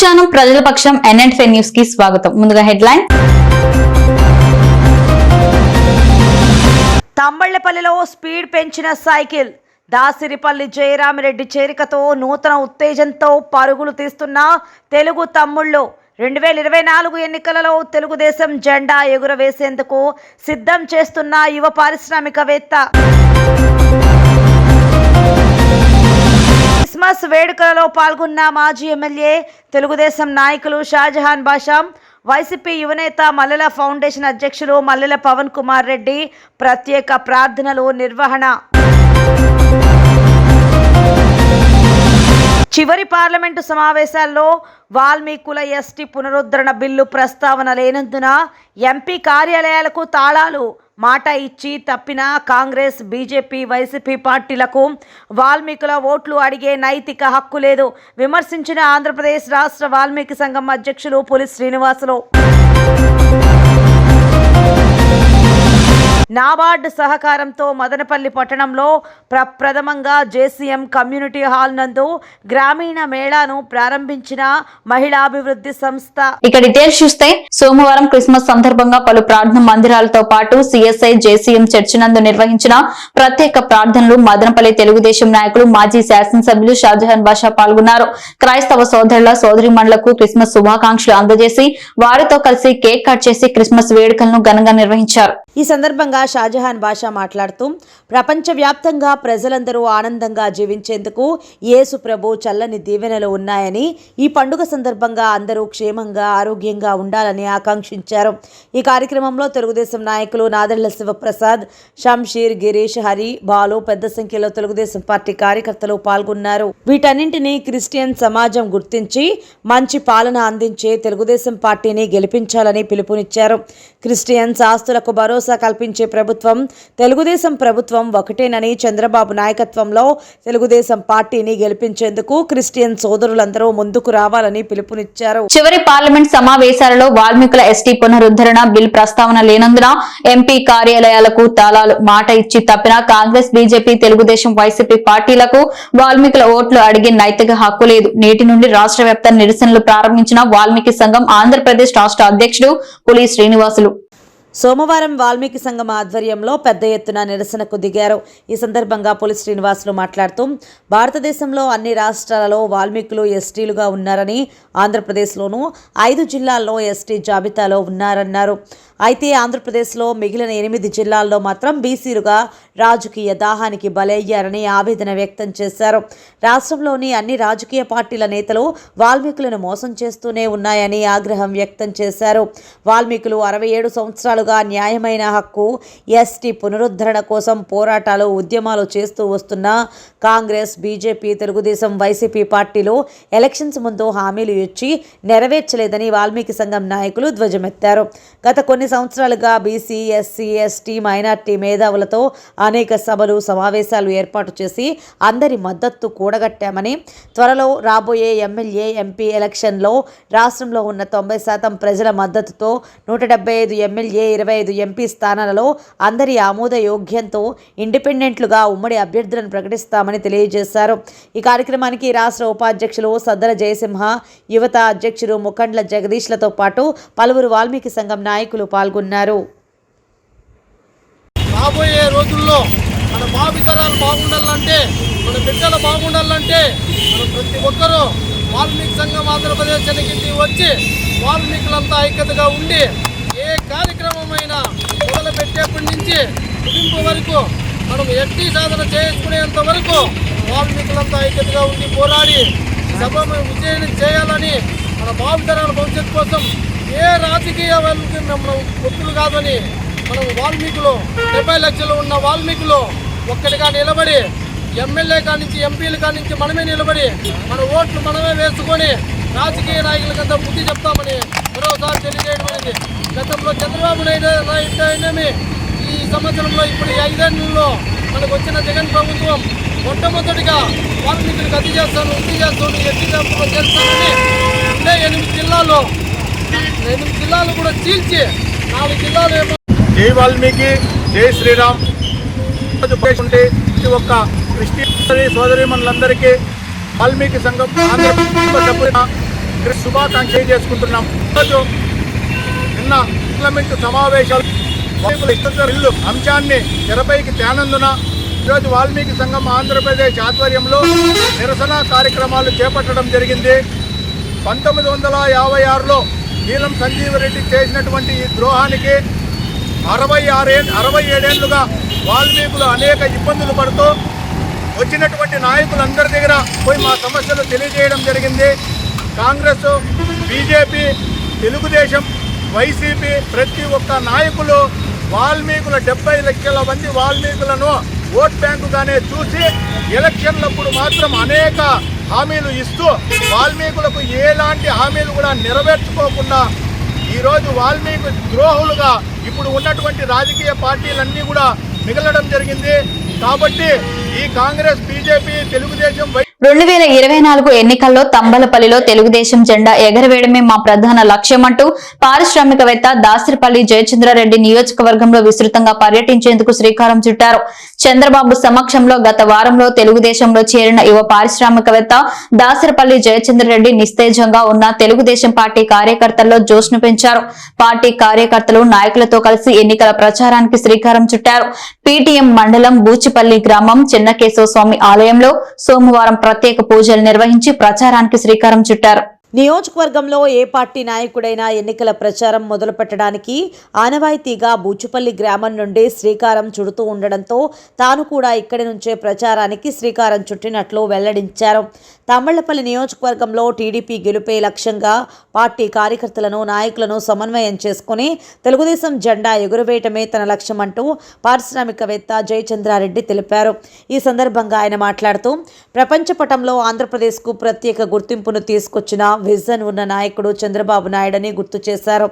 ప్రతిక్షణం ప్రజల పక్షం ఎన్ఎన్ఫే న్యూస్కి స్వాగతం. ముందుగా హెడ్లైన్. తంబళ్ళపల్లిలో స్పీడ్ పెంచిన సైకిల్. దాసిరిపల్లి జయరామిరెడ్డి చేరికతో నూతన ఉత్తేజంతో పరుగులు తీస్తున్న తెలుగు తమ్ముళ్ళు. రెండు వేల ఇరవై నాలుగు ఎన్నికలలో తెలుగుదేశం జెండా ఎగురవేసేందుకు సిద్ధం చేస్తున్న యువ పారిశ్రామికవేత్త. క్రిస్మస్ వేడుకలలో పాల్గొన్న మాజీ ఎమ్మెల్యే తెలుగుదేశం నాయకులు షాజహాన్ బాషా వైసీపీ యువనేత మల్లెల ఫౌండేషన్ అధ్యక్షులు మల్లెల పవన్ కుమార్ రెడ్డి ప్రత్యేక ప్రార్థనలు నిర్వహణ. చివరి పార్లమెంటు సమావేశాల్లో వాల్మీకుల ఎస్టీ పునరుద్ధరణ బిల్లు ప్రస్తావన లేనందున ఎంపీ కార్యాలయాలకు తాళాలు మాట ఇచ్చి తప్పిన కాంగ్రెస్ బీజేపీ వైసీపీ పార్టీలకు వాల్మీకుల ఓట్లు అడిగే నైతిక హక్కు లేదు. విమర్శించిన ఆంధ్రప్రదేశ్ రాష్ట్ర వాల్మీకి సంఘం అధ్యక్షులు పులి శ్రీనివాసులు. నాబార్డ్ సహకారంతో మదనపల్లి పట్టణంలో ప్రప్రథమంగా జేసీఎం కమ్యూనిటీ హాల్ నందు గ్రామీణ మేళాను ప్రారంభించిన మహిళాభివృద్ధి సంస్థ. ఇక డీటెయిల్స్ చూస్తే సోమవారం క్రిస్మస్ సందర్భంగా పలు ప్రార్థన మందిరాలతో పాటు సిఎస్ఐ జేసీఎం చర్చి నందు నిర్వహించిన ప్రత్యేక ప్రార్థనలు మదనపల్లి తెలుగుదేశం నాయకులు మాజీ శాసనసభ్యులు షాజహాన్ బాషా పాల్గొన్నారు. క్రైస్తవ సోదరుల సోదరిమణులకు క్రిస్మస్ శుభాకాంక్షలు అందజేసి వారితో కలిసి కేక్ కట్ చేసి క్రిస్మస్ వేడుకలను ఘనంగా నిర్వహించారు. ఈ సందర్భంగా షాజహాన్ బాషా మాట్లాడుతూ ప్రపంచవ్యాప్తంగా ప్రజలందరూ ఆనందంగా జీవించేందుకు యేసు ప్రభు చల్లని దీవెనలు ఉన్నాయని ఈ పండుగ సందర్భంగా అందరూ క్షేమంగా ఆరోగ్యంగా ఉండాలని ఆకాంక్షించారు. ఈ కార్యక్రమంలో తెలుగుదేశం నాయకులు నాదెళ్ళ శివప్రసాద్ షంషీర్ గిరీష్ హరి బాలు పెద్ద సంఖ్యలో తెలుగుదేశం పార్టీ కార్యకర్తలు పాల్గొన్నారు. వీటన్నింటినీ క్రిస్టియన్ సమాజం గుర్తించి మంచి పాలన అందించే తెలుగుదేశం పార్టీని గెలిపించాలని పిలుపునిచ్చారు. క్రిస్టియన్స్ ఆస్తులకు భరోసా కల్పించే ప్రభుత్వం తెలుగుదేశం ప్రభుత్వం ఒకటేనని చంద్రబాబు నాయకత్వంలో తెలుగుదేశం పార్టీని గెలిపించేందుకు క్రిస్టియన్ సోదరులందరూ ముందుకు రావాలని పిలుపునిచ్చారు. చివరి పార్లమెంట్ సమావేశాలలో వాల్మీకుల ఎస్టీ పునరుద్ధరణ బిల్ ప్రస్తావన లేనందున ఎంపీ కార్యాలయాలకు తాళాలు మాట ఇచ్చి తప్పిన కాంగ్రెస్ బీజేపీ తెలుగుదేశం వైసీపీ పార్టీలకు వాల్మీకుల ఓట్లు అడిగే నైతిక హక్కు లేదు. నేటి నుండి రాష్ట్ర వ్యాప్త నిరసనలు ప్రారంభించిన వాల్మీకి సంఘం ఆంధ్రప్రదేశ్ రాష్ట్ర అధ్యక్షుడు పులి శ్రీనివాసులు. సోమవారం వాల్మీకి సంఘం ఆధ్వర్యంలో పెద్ద ఎత్తున నిరసనకు దిగారు. ఈ సందర్భంగా పులి శ్రీనివాసులు మాట్లాడుతూ భారతదేశంలో అన్ని రాష్ట్రాలలో వాల్మీకులు ఎస్టీలుగా ఉన్నారని ఆంధ్రప్రదేశ్లోనూ ఐదు జిల్లాల్లో ఎస్టీ జాబితాలో ఉన్నారన్నారు. అయితే ఆంధ్రప్రదేశ్లో మిగిలిన ఎనిమిది జిల్లాల్లో మాత్రం బీసీలుగా రాజకీయ దాహానికి బలయ్యారని ఆవేదన వ్యక్తం చేశారు. రాష్ట్రంలోని అన్ని రాజకీయ పార్టీల నేతలు వాల్మీకులను మోసం చేస్తూనే ఉన్నాయని ఆగ్రహం వ్యక్తం చేశారు. వాల్మీకులు అరవై ఏడు సంవత్సరాలుగా న్యాయమైన హక్కు ఎస్టీ పునరుద్ధరణ కోసం పోరాటాలు ఉద్యమాలు చేస్తూ వస్తున్న కాంగ్రెస్ బీజేపీ తెలుగుదేశం వైసీపీ పార్టీలు ఎలక్షన్స్ ముందు హామీలు ఇచ్చి నెరవేర్చలేదని వాల్మీకి సంఘం నాయకులు ధ్వజమెత్తారు. గత కొన్ని సంవత్సరాలుగా బీసీ ఎస్సీ ఎస్టీ మైనార్టీ మేధావులతో అనేక సభలు సమావేశాలు ఏర్పాటు చేసి అందరి మద్దతు కూడగట్టామని త్వరలో రాబోయే ఎమ్మెల్యే ఎంపీ ఎలక్షన్లో రాష్ట్రంలో ఉన్న తొంభై శాతం ప్రజల మద్దతుతో నూట డెబ్బై ఐదు ఎమ్మెల్యే ఇరవై ఐదు ఎంపీ స్థానాలలో అందరి ఆమోద యోగ్యంతో ఇండిపెండెంట్లుగా ఉమ్మడి అభ్యర్థులను ప్రకటిస్తామని తెలియజేశారు. ఈ కార్యక్రమానికి రాష్ట్ర ఉపాధ్యక్షులు సద్దల జయసింహ యువత అధ్యక్షుడు ముఖండ్ల జగదీష్లతో పాటు పలువురు వాల్మీకి సంఘం నాయకులు పాల్గొన్నారు. రాబోయే రోజుల్లో మన భావితరాలు బాగుండాలంటే మన బిడ్డలు బాగుండాలంటే మన ప్రతి ఒక్కరూ వాల్మీకి సంఘం ఆంధ్రప్రదేశ్ కింది వచ్చి వాల్మీకులంతా ఐక్యతగా ఉండి ఏ కార్యక్రమమైనా మొదలు పెట్టేప్పటి నుంచి ముగింపు వరకు మనం ఎట్టి సాధన చేసుకునేంత వరకు వాల్మీకులంతా ఐక్యతగా ఉండి పోరాడి సభ విజయం చేయాలని మన భావితరాల భవిష్యత్తు కోసం ఏ రాజకీయ వాళ్ళకి మనం ఒత్తులు కాదని మనం వాల్మీకులు డెబ్బై లక్షలు ఉన్న వాల్మీకులు ఒక్కడిగా నిలబడి ఎమ్మెల్యే కానించి ఎంపీలు కానించి మనమే నిలబడి మన ఓట్లు మనమే వేసుకొని రాజకీయ నాయకులకంతా బుద్ధి చెప్తామని మరోసారి తెలియజేయడం అనేది గతంలో చంద్రబాబు నాయుడు నాయుడు ఈ సంవత్సరంలో ఇప్పుడు ఐదేళ్ళలో మనకు వచ్చిన జగన్ ప్రభుత్వం మొట్టమొదటిగా వాల్మీకులకు అతి చేస్తాను ఇది చేస్తాను ఎట్టి చేస్తానని ఉండే ఎనిమిది జిల్లాల్లో ఎనిమిది జిల్లాలు కూడా చీల్చి నాలుగు జిల్లాలు ఏమో జై వాల్మీకి జై శ్రీరామ్. ఉంటే ప్రతి ఒక్క క్రిస్టియన్ సోదరి మనులందరికీ వాల్మీకి సంఘం ఆంధ్ర శుభాకాంక్ష చేసుకుంటున్నాం ఈరోజు నిన్న పార్లమెంటు సమావేశాలు వాల్మీకుల అంశాన్ని తెరపైకి తేనందున ఈరోజు వాల్మీకి సంఘం ఆంధ్రప్రదేశ్ ఆధ్వర్యంలో నిరసన కార్యక్రమాలు చేపట్టడం జరిగింది. పంతొమ్మిది వందల యాభై ఆరులో నీలం సంజీవరెడ్డి చేసినటువంటి ఈ ద్రోహానికి అరవై ఆరే అరవై ఏడేళ్ళుగా వాల్మీకులు అనేక ఇబ్బందులు పడుతూ వచ్చినటువంటి నాయకులందరి దగ్గర పోయి మా సమస్యలు తెలియజేయడం జరిగింది. కాంగ్రెస్ బీజేపీ తెలుగుదేశం వైసీపీ ప్రతి ఒక్క నాయకులు వాల్మీకుల డెబ్బై లక్షల మంది వాల్మీకులను ఓట్ బ్యాంకుగానే చూసి ఎలక్షన్లప్పుడు మాత్రం అనేక హామీలు ఇస్తూ వాల్మీకులకు ఎలాంటి హామీలు కూడా నెరవేర్చుకోకుండా ఈరోజు వాల్మీకి ద్రోహులుగా ఇప్పుడు ఉన్నటువంటి రాజకీయ పార్టీలన్నీ కూడా మిగలడం జరిగింది. కాబట్టి ఈ కాంగ్రెస్ బీజేపీ తెలుగుదేశం రెండు వేల ఇరవై నాలుగు ఎన్నికల్లో తంబలపల్లిలో తెలుగుదేశం జెండా ఎగరవేయడమే మా ప్రధాన లక్ష్యమంటూ పారిశ్రామికవేత్త దాసరిపల్లి జయచంద్రారెడ్డి నియోజకవర్గంలో విస్తృతంగా పర్యటించేందుకు శ్రీకారం చుట్టారు. చంద్రబాబు సమక్షంలో గత వారంలో తెలుగుదేశంలో చేరిన యువ పారిశ్రామికవేత్త దాసరిపల్లి జయచంద్రరెడ్డి నిస్తేజంగా ఉన్న తెలుగుదేశం పార్టీ కార్యకర్తల్లో జోష్ను పెంచారు. పార్టీ కార్యకర్తలు నాయకులతో కలిసి ఎన్నికల ప్రచారానికి శ్రీకారం చుట్టారు. పీటీఎం మండలం బూచిపల్లి గ్రామం చిన్నకేశవ స్వామి ఆలయంలో సోమవారం ప్రత్యేక పూజలు నిర్వహించి ప్రచారానికి శ్రీకారం చుట్టారు. నియోజకవర్గంలో ఏ పార్టీ నాయకుడైనా ఎన్నికల ప్రచారం మొదలుపెట్టడానికి ఆనవాయితీగా బూచుపల్లి గ్రామం నుండి శ్రీకారం చుడుతూ ఉండడంతో తాను కూడా ఇక్కడి నుంచే ప్రచారానికి శ్రీకారం చుట్టినట్లు వెల్లడించారు. తమ్మళ్ళపల్లి నియోజకవర్గంలో టీడీపీ గెలుపే లక్ష్యంగా పార్టీ కార్యకర్తలను నాయకులను సమన్వయం చేసుకుని తెలుగుదేశం జెండా ఎగురవేయటమే తన లక్ష్యమంటూ పారిశ్రామికవేత్త జయచంద్రారెడ్డి తెలిపారు. ఈ సందర్భంగా ఆయన మాట్లాడుతూ ప్రపంచ పటంలో ఆంధ్రప్రదేశ్కు ప్రత్యేక గుర్తింపును తీసుకొచ్చిన విజన్ ఉన్న నాయకుడు చంద్రబాబు నాయుడని గుర్తు చేశారు.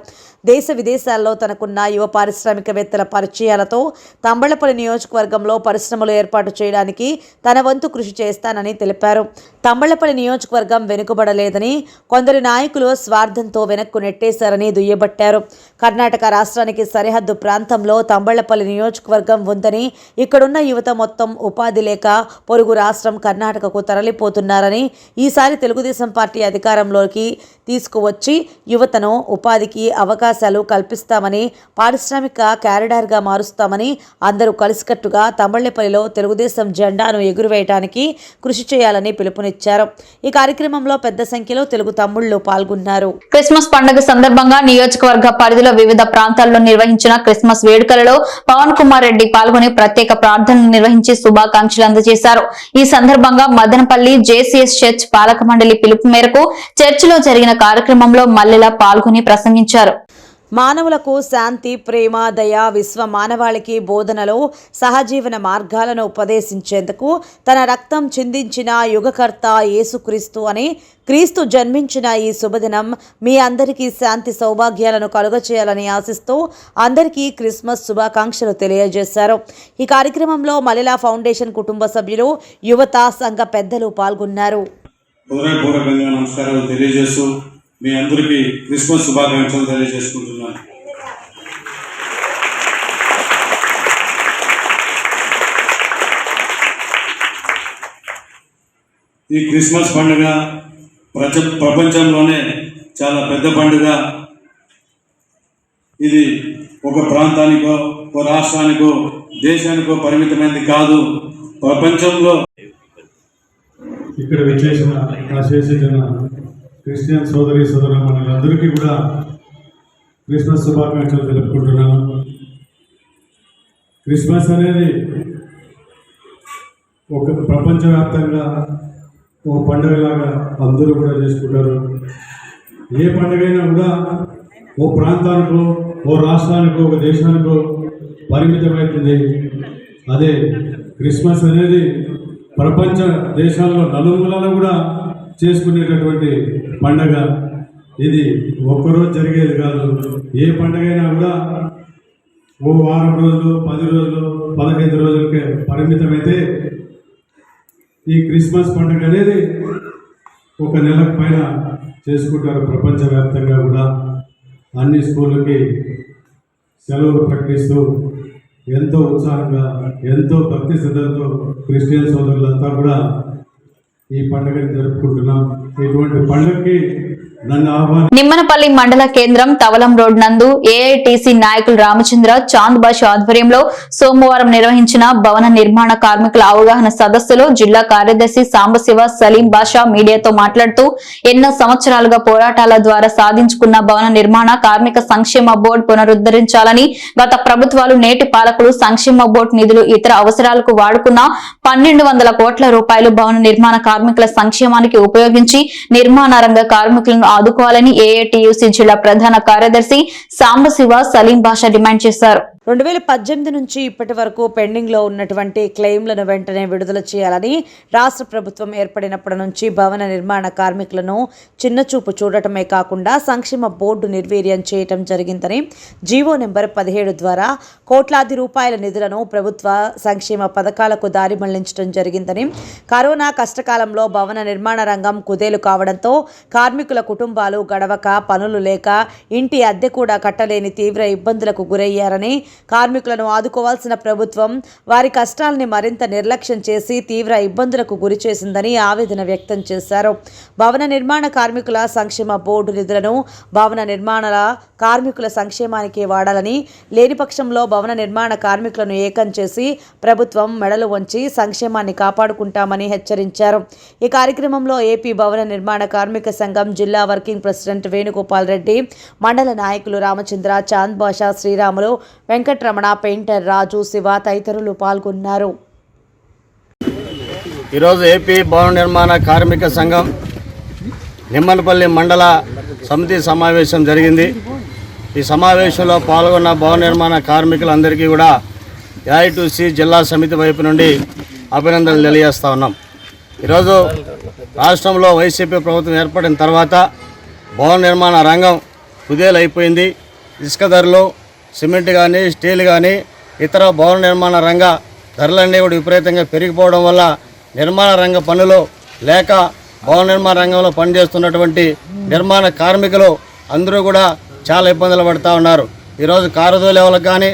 దేశ విదేశాల్లో తనకున్న యువ పారిశ్రామికవేత్తల పరిచయాలతో తంబళపల్లి నియోజకవర్గంలో పరిశ్రమలు ఏర్పాటు చేయడానికి తన వంతు కృషి చేస్తానని తెలిపారు. తంబళపల్లి నియోజకవర్గం వెనుకబడలేదని కొందరు నాయకులు స్వార్థంతో వెనక్కు నెట్టేశారని దుయ్యబట్టారు. కర్ణాటక రాష్ట్రానికి సరిహద్దు ప్రాంతంలో తంబళ్ళపల్లి నియోజకవర్గం ఉందని ఇక్కడున్న యువత మొత్తం ఉపాధి లేక పొరుగు రాష్ట్రం కర్ణాటకకు తరలిపోతున్నారని ఈసారి తెలుగుదేశం పార్టీ అధికారంలోకి తీసుకువచ్చి యువతను ఉపాధికి అవకాశాలు కల్పిస్తామని పారిశ్రామిక క్యారిడార్గా మారుస్తామని అందరూ కలిసికట్టుగా తంబళ్ళపల్లిలో తెలుగుదేశం జెండాను ఎగురవేయడానికి కృషి చేయాలని పిలుపునిచ్చారు. ఈ కార్యక్రమంలో పెద్ద సంఖ్యలో తెలుగు తమ్ముళ్ళు పాల్గొన్నారు. క్రిస్మస్ పండుగ సందర్భంగా నియోజకవర్గ పరిధిలో వివిధ ప్రాంతాల్లో నిర్వహించిన క్రిస్మస్ వేడుకలలో పవన్ కుమార్ రెడ్డి పాల్గొని ప్రత్యేక ప్రార్థనలు నిర్వహించి శుభాకాంక్షలు అందజేశారు. ఈ సందర్భంగా మదనపల్లి జేసీఎస్ చర్చ్ పాలక మండలి పిలుపు మేరకు చర్చిలో జరిగిన కార్యక్రమంలో మల్లెల పాల్గొని ప్రసంగించారు. మానవులకు శాంతి ప్రేమ దయ విశ్వ మానవాళికి బోధనలో సహజీవన మార్గాలను ఉపదేశించేందుకు తన రక్తం చిందించిన యుగకర్త యేసుక్రీస్తు అని క్రీస్తు జన్మించిన ఈ శుభదినం మీ అందరికీ శాంతి సౌభాగ్యాలను కలుగచేయాలని ఆశిస్తూ అందరికీ క్రిస్మస్ శుభాకాంక్షలు తెలియజేశారు. ఈ కార్యక్రమంలో మలిలా ఫౌండేషన్ కుటుంబ సభ్యులు యువత సంఘ పెద్దలు పాల్గొన్నారు. నమస్కారాలు తెలియజేస్తూ మీ అందరికీ క్రిస్మస్ శుభాకాంక్షలు తెలియజేసుకుంటున్నాను. ఈ క్రిస్మస్ పండుగ ప్రచ ప్రపంచంలోనే చాలా పెద్ద పండుగ. ఇది ఒక ప్రాంతానికో ఒక రాష్ట్రానికో దేశానికో పరిమితమైనది కాదు. ప్రపంచంలో ఇక్కడ విచ్చేసిన నా క్రిస్టియన్ సోదరి సోదరులందరికీ కూడా క్రిస్మస్ శుభాకాంక్షలు తెలుపుకుంటున్నాను. క్రిస్మస్ అనేది ఒక ప్రపంచవ్యాప్తంగా ఒక పండుగలాగా అందరూ కూడా చేసుకుంటారు. ఏ పండుగైనా కూడా ఓ ప్రాంతానికో ఓ రాష్ట్రానికో ఒక దేశానికో పరిమితమవుతుంది. అదే క్రిస్మస్ అనేది ప్రపంచ దేశాల్లో నలుమూలలో కూడా చేసుకునేటటువంటి పండగ. ఇది ఒక్కరోజు జరిగేది కాదు. ఏ పండగ అయినా కూడా ఓ వారం రోజులు పది రోజులు పదహైదు రోజులకే పరిమితమైతే ఈ క్రిస్మస్ పండుగ అనేది ఒక నెల పైన చేసుకుంటారు ప్రపంచవ్యాప్తంగా కూడా. అన్ని స్కూళ్ళకి సెలవులు ప్రకటిస్తూ ఎంతో ఉత్సాహంగా ఎంతో భక్తి శ్రద్ధలతో క్రిస్టియన్ సోదరులంతా కూడా ఈ పండుగని జరుపుకుంటున్నాం. ఇటువంటి పండుగకి నిమ్మనపల్లి మండల కేంద్రం తవలం రోడ్ నందు ఏఐటిసి నాయకులు రామచంద్ర చాంద్ బాషు ఆధ్వర్యంలో సోమవారం నిర్వహించిన భవన నిర్మాణ కార్మికుల అవగాహన సదస్సులో జిల్లా కార్యదర్శి సాంబశివ సలీం బాషా మీడియాతో మాట్లాడుతూ ఎన్నో సంవత్సరాలుగా పోరాటాల ద్వారా సాధించుకున్న భవన నిర్మాణ కార్మిక సంక్షేమ బోర్డు పునరుద్ధరించాలని గత ప్రభుత్వాలు నేటి పాలకులు సంక్షేమ బోర్డు నిధులు ఇతర అవసరాలకు వాడుకున్న పన్నెండు వందల కోట్ల రూపాయలు భవన నిర్మాణ కార్మికుల సంక్షేమానికి ఉపయోగించి నిర్మాణ రంగ కార్మికులను ఆదుకోవాలని ఏఐటియుసి జిల్లా ప్రధాన కార్యదర్శి సాంబశివ సలీం బాషా డిమాండ్ చేశారు. రెండు వేల పద్దెనిమిది నుంచి ఇప్పటి వరకు పెండింగ్లో ఉన్నటువంటి క్లెయిమ్లను వెంటనే విడుదల చేయాలని రాష్ట్ర ప్రభుత్వం ఏర్పడినప్పటి నుంచి భవన నిర్మాణ కార్మికులను చిన్నచూపు చూడటమే కాకుండా సంక్షేమ బోర్డు నిర్వీర్యం చేయటం జరిగిందని జీవో నెంబర్ పదిహేడు ద్వారా కోట్లాది రూపాయల నిధులను ప్రభుత్వ సంక్షేమ పథకాలకు దారి మళ్ళించడం జరిగిందని. కరోనా కష్టకాలంలో భవన నిర్మాణ రంగం కుదేలు కావడంతో కార్మికుల కుటుంబాలు గడవక పనులు లేక ఇంటి అద్దె కూడా కట్టలేని తీవ్ర ఇబ్బందులకు గురయ్యారని కార్మికులను ఆదుకోవాల్సిన ప్రభుత్వం వారి కష్టాలని మరింత నిర్లక్ష్యం చేసి తీవ్ర ఇబ్బందులకు గురి చేసిందని ఆవేదన వ్యక్తం చేశారు. భవన నిర్మాణ కార్మికుల సంక్షేమ బోర్డు నిధులను భవన నిర్మాణాల కార్మికుల సంక్షేమానికి వాడాలని లేని పక్షంలో భవన నిర్మాణ కార్మికులను ఏకం చేసి ప్రభుత్వం మెడలు వంచి సంక్షేమాన్ని కాపాడుకుంటామని హెచ్చరించారు. ఈ కార్యక్రమంలో ఏపీ భవన నిర్మాణ కార్మిక సంఘం జిల్లా వర్కింగ్ ప్రెసిడెంట్ వేణుగోపాల్ రెడ్డి మండల నాయకులు రామచంద్ర చాంద్ బాషా శ్రీరాములు వెంకట్రమణ పెయింటర్ రాజు శివ తదితరులు పాల్గొన్నారు. ఈరోజు ఏపీ భవన నిర్మాణ కార్మిక సంఘం నిమ్మలపల్లి మండల సమితి సమావేశం జరిగింది. ఈ సమావేశంలో పాల్గొన్న భవన నిర్మాణ కార్మికులందరికీ కూడా ఏఐటీసీ జిల్లా సమితి వైపు నుండి అభినందనలు తెలియజేస్తా ఉన్నాం. ఈరోజు రాష్ట్రంలో వైసీపీ ప్రభుత్వం ఏర్పడిన తర్వాత భవన నిర్మాణ రంగం కుదేలైపోయింది. ఇసుక ధరలు సిమెంట్ కానీ స్టీల్ కానీ ఇతర భవన నిర్మాణ రంగ ధరలన్నీ కూడా విపరీతంగా పెరిగిపోవడం వల్ల నిర్మాణ రంగ పనులు లేక భవన నిర్మాణ రంగంలో పనిచేస్తున్నటువంటి నిర్మాణ కార్మికులు అందరూ కూడా చాలా ఇబ్బందులు పడుతూ ఉన్నారు. ఈరోజు కారు దోలేవాళ్ళకి కానీ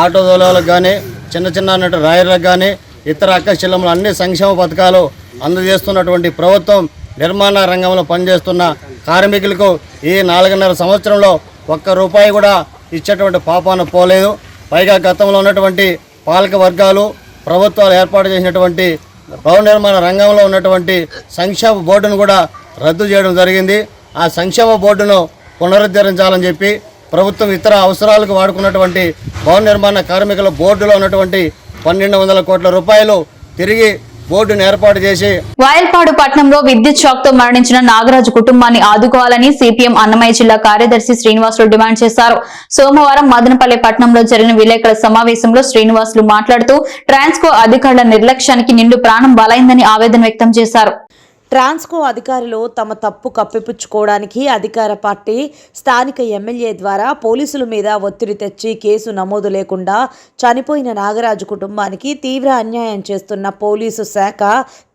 ఆటో దోలేవాళ్ళకి కానీ చిన్న చిన్న అన్నట్టు రాయర్లకు కానీ ఇతర అక్కశిల్లములు అన్ని సంక్షేమ పథకాలు అందజేస్తున్నటువంటి ప్రభుత్వం నిర్మాణ రంగంలో పనిచేస్తున్న కార్మికులకు ఈ నాలుగున్నర సంవత్సరంలో ఒక్క రూపాయి కూడా ఇచ్చేటువంటి పాపాన పోలేదు. పైగా గతంలో ఉన్నటువంటి పాలక వర్గాలు ప్రభుత్వాలు ఏర్పాటు చేసినటువంటి భవన నిర్మాణ రంగంలో ఉన్నటువంటి సంక్షేమ బోర్డును కూడా రద్దు చేయడం జరిగింది. ఆ సంక్షేమ బోర్డును పునరుద్ధరించాలని చెప్పి ప్రభుత్వం ఇతర అవసరాలకు వాడుకున్నటువంటి భవన నిర్మాణ కార్మికుల బోర్డులో ఉన్నటువంటి పన్నెండు వందల కోట్ల రూపాయలు తిరిగి బోర్డును ఏర్పాటు చేసి వాయల్పాడు పట్టణంలో విద్యుత్ షాక్తో మరణించిన నాగరాజు కుటుంబాన్ని ఆదుకోవాలని సిపిఎం అన్నమయ్య జిల్లా కార్యదర్శి శ్రీనివాసులు డిమాండ్ చేశారు. సోమవారం మదనపల్లి పట్టణంలో జరిగిన విలేకరుల సమావేశంలో శ్రీనివాసులు మాట్లాడుతూ ట్రాన్స్కో అధికారుల నిర్లక్ష్యానికి నిండు ప్రాణం బలైందని ఆవేదన వ్యక్తం చేశారు. ట్రాన్స్కో అధికారులు తమ తప్పు కప్పిపుచ్చుకోవడానికి అధికార పార్టీ స్థానిక ఎమ్మెల్యే ద్వారా పోలీసుల మీద ఒత్తిడి తెచ్చి కేసు నమోదు లేకుండా చనిపోయిన నాగరాజు కుటుంబానికి తీవ్ర అన్యాయం చేస్తున్న పోలీసు శాఖ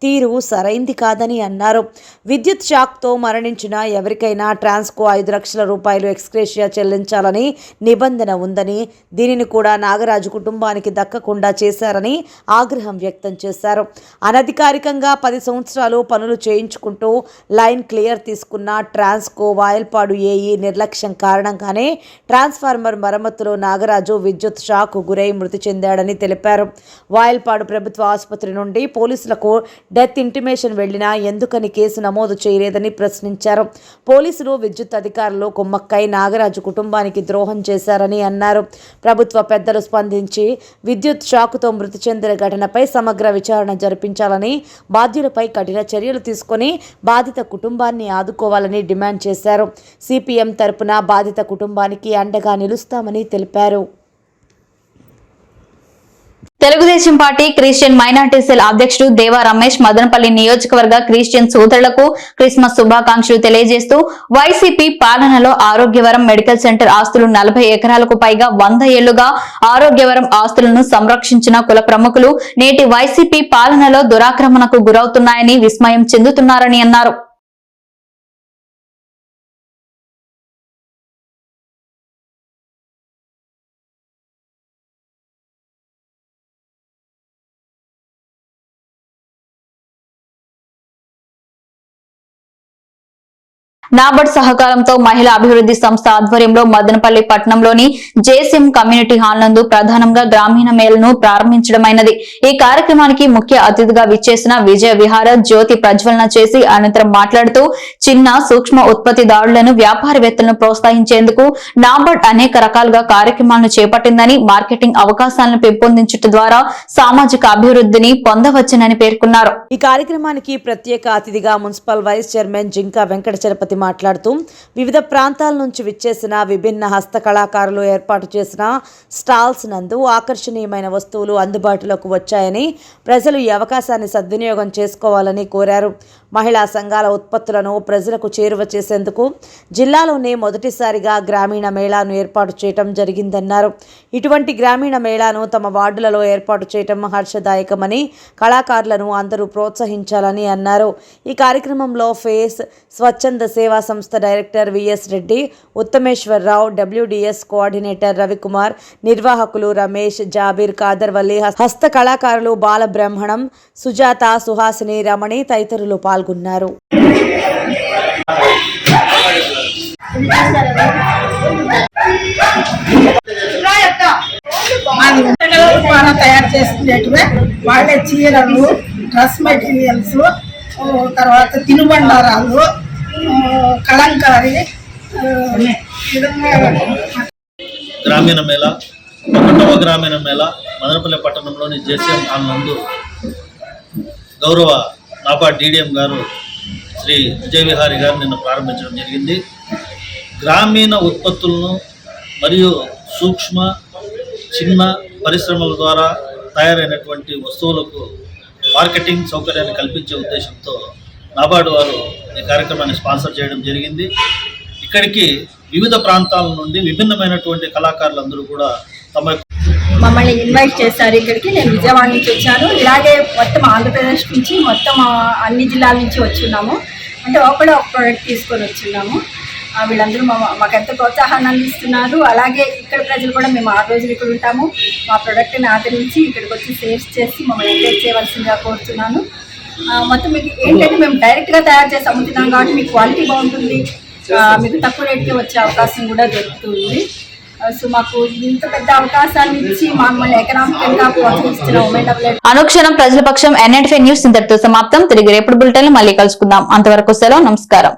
తీరు సరైంది కాదని అన్నారు. విద్యుత్ షాక్తో మరణించిన ఎవరికైనా ట్రాన్స్కో ఐదు లక్షల రూపాయలు ఎక్స్క్రేషియా చెల్లించాలని నిబంధన ఉందని దీనిని కూడా నాగరాజు కుటుంబానికి దక్కకుండా చేశారని ఆగ్రహం వ్యక్తం చేశారు. అనధికారికంగా పది సంవత్సరాలు పనులు చేయించుకుంటూ లైన్ క్లియర్ తీసుకున్న ట్రాన్స్కో వాయల్పాడు ఏఈ నిర్లక్ష్యం కారణంగానే ట్రాన్స్ఫార్మర్ మరమ్మతులో నాగరాజు విద్యుత్ షాక్ గురై మృతి చెందాడని తెలిపారు. వాయల్పాడు ప్రభుత్వ ఆసుపత్రి నుండి పోలీసులకు డెత్ ఇంటిమేషన్ వెళ్ళినా ఎందుకని కేసు నమోదు చేయలేదని ప్రశ్నించారు. పోలీసులు విద్యుత్ అధికారులు కుమ్మక్కై నాగరాజు కుటుంబానికి ద్రోహం చేశారని అన్నారు. ప్రభుత్వ పెద్దలు స్పందించి విద్యుత్ షాకుతో మృతి చెందిన ఘటనపై సమగ్ర విచారణ జరిపించాలని బాధ్యులపై కఠిన చర్యలు తీసుకొని బాధిత కుటుంబాన్ని ఆదుకోవాలని డిమాండ్ చేశారు. సిపిఎం తరపున బాధిత కుటుంబానికి అండగా నిలుస్తామని తెలిపారు. Telugu Desam party Christian minority cell అధ్యక్షుడు దేవా రమేష్ మదనపల్లి నియోజకవర్గ క్రిస్టియన్ సోదరులకు క్రిస్మస్ శుభాకాంక్షలు తెలియజేస్తూ వైసీపీ పాలనలో ఆరోగ్యవరం మెడికల్ సెంటర్ ఆస్తులు నలభై ఎకరాలకు పైగా వంద ఏళ్ళుగా ఆరోగ్యవరం ఆస్తులను సంరక్షించిన కుల ప్రముఖులు నేటి వైసీపీ పాలనలో దురాక్రమణకు గురవుతున్నాయని విస్మయం చెందుతున్నారని అన్నారు. నాబర్డ్ సహకారంతో మహిళా అభివృద్ధి సంస్థ ఆధ్వర్యంలో మదనపల్లి పట్టణంలోని జేసీఎం కమ్యూనిటీ హాల్ నందు ప్రధానంగా గ్రామీణ మేళను ప్రారంభించడమైనది. ఈ కార్యక్రమానికి ముఖ్య అతిథిగా విచ్చేసిన విజయ విహార జ్యోతి ప్రజ్వలన చేసి అనంతరం మాట్లాడుతూ చిన్న సూక్ష్మ ఉత్పత్తిదారులను వ్యాపారవేత్తలను ప్రోత్సహించేందుకు నాబర్డ్ అనేక రకాలుగా కార్యక్రమాలను చేపట్టిందని మార్కెటింగ్ అవకాశాలను పెంపొందించడం ద్వారా సామాజిక అభివృద్ధిని పొందవచ్చునని పేర్కొన్నారు. ఈ కార్యక్రమానికి ప్రత్యేక అతిథిగా municipal vice chairman Jinka Venkata Chalapathi మాట్లాడుతూ వివిధ ప్రాంతాల నుంచి విచ్చేసిన విభిన్న హస్తకళాకారులు ఏర్పాటు చేసిన స్టాల్స్ నందు ఆకర్షణీయమైన వస్తువులు అందుబాటులోకి వచ్చాయని ప్రజలు ఈ అవకాశాన్ని సద్వినియోగం చేసుకోవాలని కోరారు. మహిళా సంఘాల ఉత్పత్తులను ప్రజలకు చేరువ చేసేందుకు జిల్లాలోనే మొదటిసారిగా గ్రామీణ మేళాను ఏర్పాటు చేయటం జరిగిందన్నారు. ఇటువంటి గ్రామీణ మేళాను తమ వార్డులలో ఏర్పాటు చేయటం హర్షదాయకమని కళాకారులను అందరూ ప్రోత్సహించాలని అన్నారు. ఈ కార్యక్రమంలో ఫేస్ స్వచ్ఛంద సేవా సంస్థ director VS Reddy Uttameswara Rao WDS coordinator Ravikumar నిర్వాహకులు రమేష్ జాబీర్ కాదర్వల్లి హస్త కళాకారులు బాలబ్రహ్మణం సుజాత సుహాసిని రమణి తదితరులు పాల్గొన్నారు. పాల్గొన్నారు. తయారు చేసుకునేటివే వాళ్ళే చీరలు డ్రెస్ మెటీరియల్స్ తర్వాత తినుబండారాలు ఆ, కలంకారీ గ్రామీణ మేళ ఒకటవ గ్రామీణ మేళ మదనపల్లి పట్టణంలోని జేసీఎం హాల్ నందు గౌరవ నాబార్డ్ డీడీఎం గారు శ్రీ విజయ విహారి గారు నిన్న ప్రారంభించడం జరిగింది. గ్రామీణ ఉత్పత్తులను మరియు సూక్ష్మ చిన్న పరిశ్రమల ద్వారా తయారైనటువంటి వస్తువులకు మార్కెటింగ్ సౌకర్యాన్ని కల్పించే ఉద్దేశంతో నాబార్డు వారు ఈ కార్యక్రమాన్ని స్పాన్సర్ చేయడం జరిగింది. ఇక్కడికి వివిధ ప్రాంతాల నుండి విభిన్నమైనటువంటి కళాకారులందరూ కూడా తమ మమ్మల్ని ఇన్వైట్ చేశారు ఇక్కడికి. నేను విజయవాడ నుంచి వచ్చాను. ఇలాగే మొత్తం ఆంధ్రప్రదేశ్ నుంచి మొత్తం అన్ని జిల్లాల నుంచి వచ్చున్నాము. అంటే ఒకడే ఒక ప్రోడక్ట్ తీసుకొని వచ్చున్నాము. వీళ్ళందరూ మా మాకెంత ప్రోత్సాహాన్ని అందిస్తున్నారు. అలాగే ఇక్కడ ప్రజలు కూడా మేము ఆరు రోజులు ఇక్కడ ఉంటాము. మా ప్రోడక్ట్ని ఆదరించి ఇక్కడికి వచ్చి సేల్స్ చేసి మమ్మల్ని ఎంకరేజ్ చేయవలసిందిగా కోరుతున్నాను. మొత్తం మీకు ఏంటంటే మేము డైరెక్ట్గా తయారు చేసి అమ్ముతున్నాం కాబట్టి మీకు క్వాలిటీ బాగుంటుంది. మీకు తక్కువ రేట్కి వచ్చే అవకాశం కూడా దొరుకుతుంది. ఇంత పెద్ద అనుక్షణం ప్రజల పక్షం ఫైవ్ న్యూస్ ఇంతటితో సమాప్తం. తిరిగి రేపటి బులెటిన్ మళ్ళీ కలుసుకుందాం. అంతవరకు సెలవు నమస్కారం.